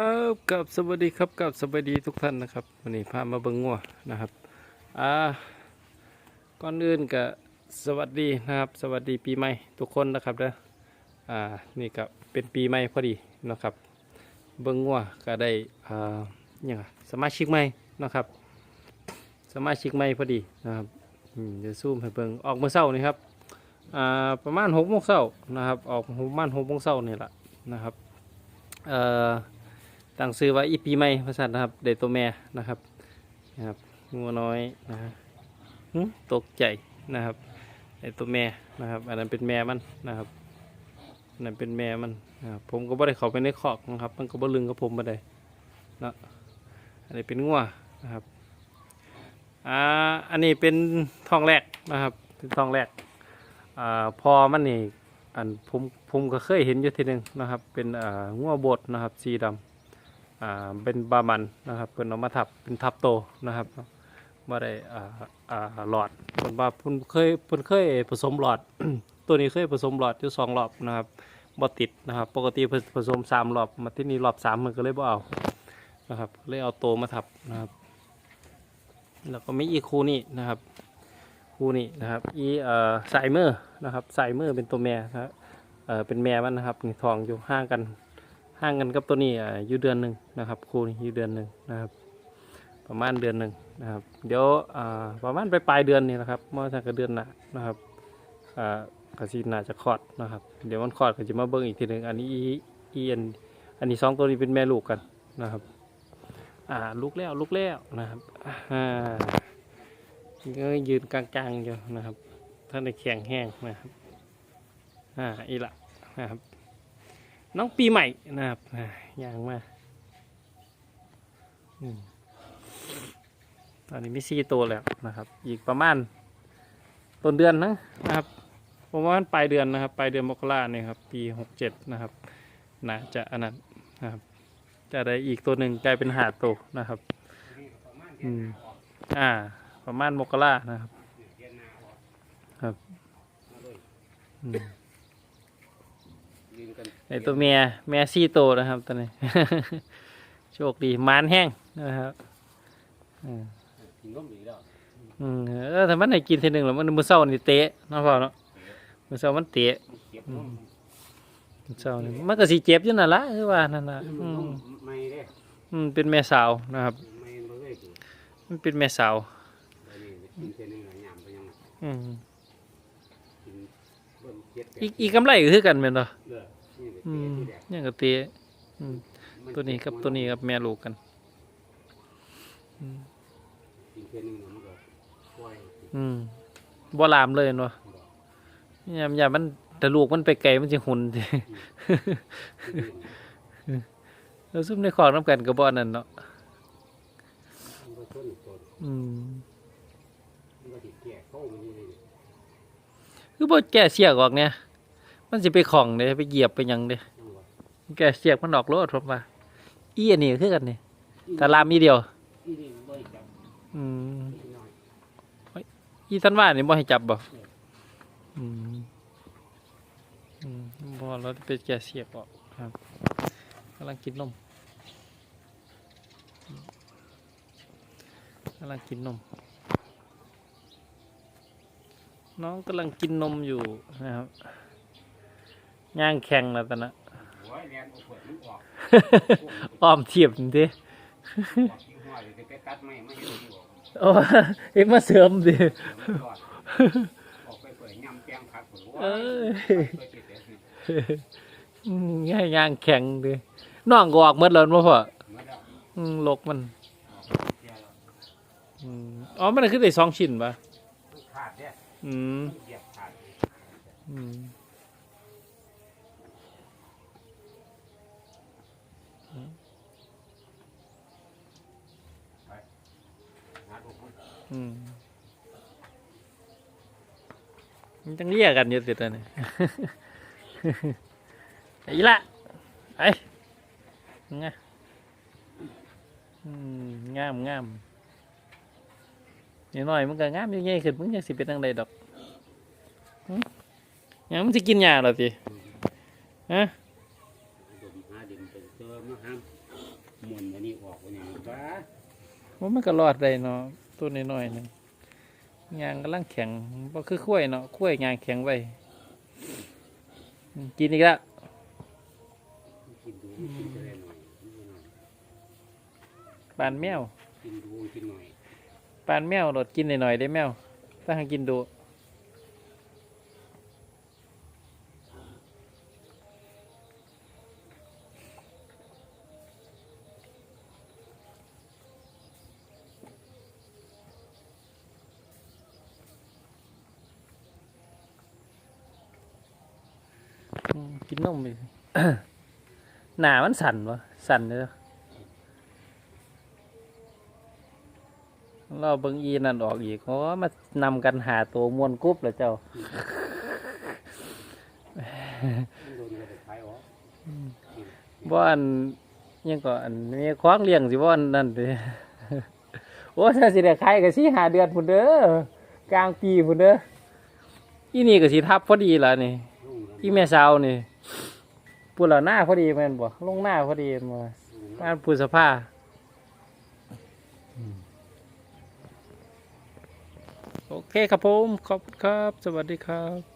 ครับกับสวัสดีครับกับสวัสดีทุกท่านนะครับวันนี้พามาเบิ่งงัวนะครับอ่าก่อนอื่นก็สวัสดีนะครับ สวัสดีปีใหม่ทุกคนนะครับเด้ออ่านี่ก็เป็นปีใหม่พอดีนะครับ เบิ่งงัวก็ได้อ่าเนี่ยงอะสมาชิกใหม่นะครับ สมาชิกใหม่พอดีนะครับอืมเดี๋ยวซูมให้เบิ่งออกเมื่อเช้านี่ครับอ่าประมาณหกโมงเช้านะครับ ออกประมาณหกโมงเช้านี่แหละนะครับเอ่อ ตั้งซื้อว่าอีปีใหม่พระสันนะครับเดตัวแม่นะครับนะครับงัวน้อยนะฮะหึตกใจนะครับไอตัวแม่นะครับ อันนั้นเป็นแม่มันนะครับอันนั้นเป็นแม่มันนะครับผมก็บ่ได้เข้าไปในคอกนะครับ มันก็บ่ลึงกับผมบ่ได้นะอันนี้เป็นงัวนะครับอ่าอันนี้เป็นทองแรกนะครับเป็นทองแรกอ่าพอมันนี่อันผมผมก็เคยเห็นอยู่ทีหนึงนะครับ เป็นอ่างัวบดนะครับสีดำ อ่าเป็นบามันนะครับเพิ่นเอามาทับเป็นทับโตนะครับบ่ได้อ่าอ่าหลอดเพิ่นว่าเพิ่นเคยเพิ่นเคยผสมหลอด ตัวนี้เคยผสมหลอดอยู่สองรอบนะครับบ่ติดนะครับปกติผสมสามรอบมาที่นี่รอบสามมันก็เลยบ่เอานะครับเลยเอาโตมาทับนะครับ แล้วก็มีอีคู่นี้นะครับคู่นี้นะครับอีเอ่อสายมือนะครับสายมือเป็นตัวแม่นะครับเอ่อเป็นแม่มันนะครับนี่ทองอยู่ห่างกัน ห่างกันกับตัวนี้อยู่เดือนหนึ่งนะครับครูนี่อยู่เดือนหนึ่งนะครับ ประมาณเดือนหนึ่งนะครับ เดี๋ยวประมาณไปปลายเดือนนี่นะครับเมื่อสักเดือนหน้านะครับอ่ากสิน่าจะคลอดนะครับ เดี๋ยวมันคลอดก็จะมาเบิ่งอีกทีหนึ่งอันนี้อีอีอันอันนี้สองตัวนี้เป็นแม่ลูกกันนะครับอ่าลูกแล้วลูกแล้วนะครับอ่าก็ยืนกลางๆอยู่นะครับท่านในแข็งแห้งนะครับอ่าอีละนะครับ น้องปีใหม่นะครับอย่างมาตอนนี้มีสี่ตัวแล้วนะครับ อีกประมาณต้นเดือนนะนะครับประมาณปลายเดือนนะครับปลายเดือนมกราเนี่ยครับ ปีหกเจ็ดนะครับน่าจะอันนั้นนะครับ จะได้อีกตัวหนึ่งกลายเป็นหาดตัวนะครับ อืมอ่า ประมาณมกรานะครับ ครับ อืม ยืนกันไอตัวเมียแม่ซี่โตวนะครับตอนนี้ โชคดีมานแห้งนะครับอืมกินนมอีกแล้วอืมเออถ้ามันให้กินทีหนึ่งแล้วมันมือเศร้านี่เตะเนาะพ่อเนาะมือเศร้ามันเตะเก็บนมมื้อเศร้านี่มันก็สิเจ็บอยู่นั่นละคือว่านั่นละอืมไม่เด้อืมเป็นแม่สาวนะครับไม่บ่เคยกินมันเป็นแม่สาวอันนี้กินเท่านึงหลายยามไปยังอืมกิน เบิ่มเจ็ดแปดอีกอีกกำไรก็คือกันแม่นบ่เด้อนี่ก็อืมเจ็ดที่แดกยังก็เตะอืมมัตัวนี้กับตัวนี้กับแม่ลูกกันอืมกินเท่านึงมันก็ปล่อยอืมบ่ลามเลยเนาะยามยามมันแต่ลูกมันไปไกลมันสิหุ่นสิแล้วซุ่มในของน้ำกันกับบ่อนนั่นเนาะมันก็ต้นต้นอืม มันก็สิแก่เข้ามันนี่เลย คือบ่แก้เสียกออกเนี่ย มันสิไปของเด้ไปเหยียบไปหยังเด้จังหวะแก้เสียกมันออกโลดผมว่าอีอันนี้ก็คือกันนี่แต่ลามมีเดียวอีนี่บ่ให้จับอืมอีน้อยอีท่านว่านี่บ่ให้จับบ่อืมอืมบ่เราไปแก้เสียกออกครับกำลังกินนมกำลังกินนม น้องกำลังกินนมอยู่นะครับย่างแข็งแล้วตอนนั้นหัวแรงเอาเปิดมันออกอ้อมเทียบนี่ดิออกอยู่หัวเลยไปตัดไม้มาเฮ็ดอยู่โอ้เอ็มมาเสริมดิง่ายย่างแข็งดิน้องก็ออกหมดแล้วมั้งพ่อมาแล้วอืมลกมัน อ๋อ มันคือได้สองชิ้นปะมันขาดเนี่ย อืมอืมอืมมันจังเรียกกันอยู่ติดอันนี้ไอ้ละไอ้งะอืมงามงาม อย่างน้อยมันก็งามยังไงขึ้นมึงยังสิเป็นจังไดดอกหึยังมันสิกินยาเหรอติฮะดมหาดินเป็นตัวมาห้ามหมุนอันนี้ออกอันนี้ว้าว่ามันก็รอดได้เนาะตัวน้อยๆนึงยางกำลังแข็งบ่คือข้วยเนาะข้วยยางแข็งไว้อืมกินอีกแล้วกินดูกินอะไรหน่อยปานแมวกินดูกินหน่อย ปานแมวโดดกินหน่อยๆได้แมวถ้าหากินดูกินนมไปหนามันสั่นวะสั่นเลย เราเบิ่งอีนั่นออกอีกโอ้มานำกันหาตัวมวนกรุ๊บเหรอเจ้ามันโดนอะไรไปขายออกบ่อันยังก็อันมีคว้างเลี้ยงสิบ่อันนั่นเด้โอ้ถ้าสิได้ขายก็สิหาเดือนพุ่นเด้อกลางปีพุ่นเด้ออีนี่ก็สิทับพอดีล่ะนี่ ลุงอีแม่สาวนี่ปุ่นละหน้าพอดีแม่นบ่ลงหน้าพอดีแม่นบ่บ้านพุทธภาโอ เคครับผม ขอบคุณครับ สวัสดีครับ